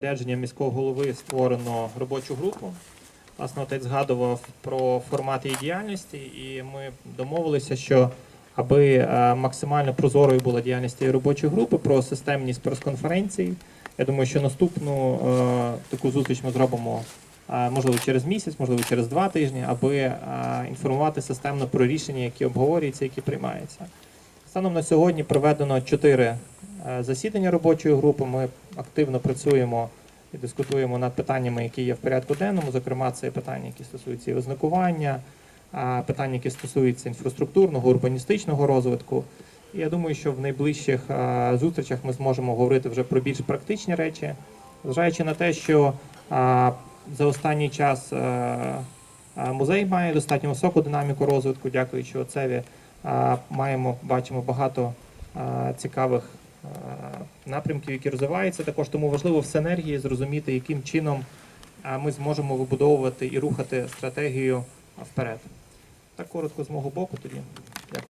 Рядження міського голови створено робочу групу. Власне, отець згадував про формат її діяльності, і ми домовилися, що аби е, максимально прозорою була діяльність цієї робочої групи про системність прес-конференцій. Я думаю, що наступну е, таку зустріч ми зробимо е, можливо через місяць, можливо через два тижні, аби е, інформувати системно про рішення, які обговорюються, які приймаються. Станом на сьогодні проведено чотири засідання робочої групи. Ми активно працюємо і дискутуємо над питаннями, які є в порядку денному. Зокрема, це питання, які стосуються і ознакування, питання, які стосуються інфраструктурного, урбаністичного розвитку. І я думаю, що в найближчих е, зустрічах ми зможемо говорити вже про більш практичні речі, зважаючи на те, що за останній час е, е, музей має достатньо високу динаміку розвитку, дякуючи оцеві. Маємо, бачимо багато цікавих напрямків, які розвиваються. Також тому важливо в синергії зрозуміти, яким чином ми зможемо вибудовувати і рухати стратегію вперед. Так коротко з мого боку тоді.